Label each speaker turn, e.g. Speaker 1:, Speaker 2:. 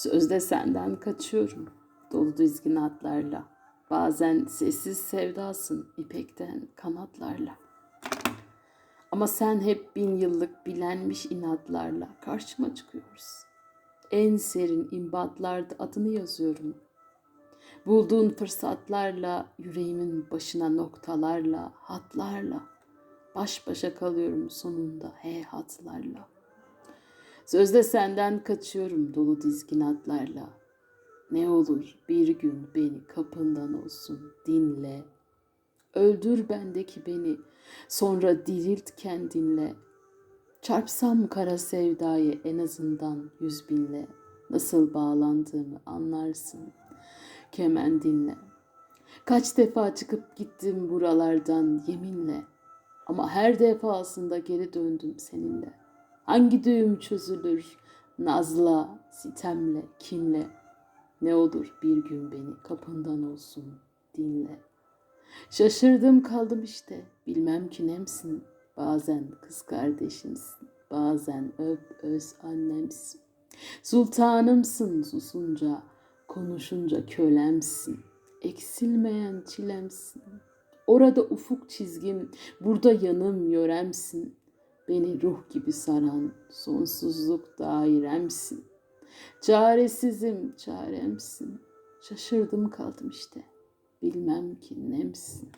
Speaker 1: Sözde senden kaçıyorum dolu dizgin atlarla. Bazen sessiz sevdasın ipekten kanatlarla. Ama sen hep bin yıllık bilenmiş inatlarla karşıma çıkıyorsun. En serin imbatlarda adını yazıyorum. Bulduğun fırsatlarla, yüreğimin başına noktalarla, hatlarla, baş başa kalıyorum sonunda he hatlarla. Sözde senden kaçıyorum dolu dizgin atlarla. Ne olur bir gün beni kapından olsun dinle. Öldür bendeki beni, sonra dirilt kendinle. Çarpsam kara sevdayı en azından yüz binle. Nasıl bağlandığımı anlarsın kemendinle. Kaç defa çıkıp gittim buralardan yeminle. Ama her defasında geri döndüm seninle. Hangi düğüm çözülür nazla, sitemle, kinle. Ne olur bir gün beni kapından olsun dinle. Şaşırdım kaldım işte bilmem ki nemsin. Bazen kız kardeşimsin, bazen öp öz annemsin. Sultanımsın susunca, konuşunca kölemsin. Eksilmeyen çilemsin. Orada ufuk çizgim, burada yanım yöremsin. Beni ruh gibi saran sonsuzluk dairemsin. Çaresizim, çaremsin. Şaşırdım kaldım işte. Bilmem ki nemsin.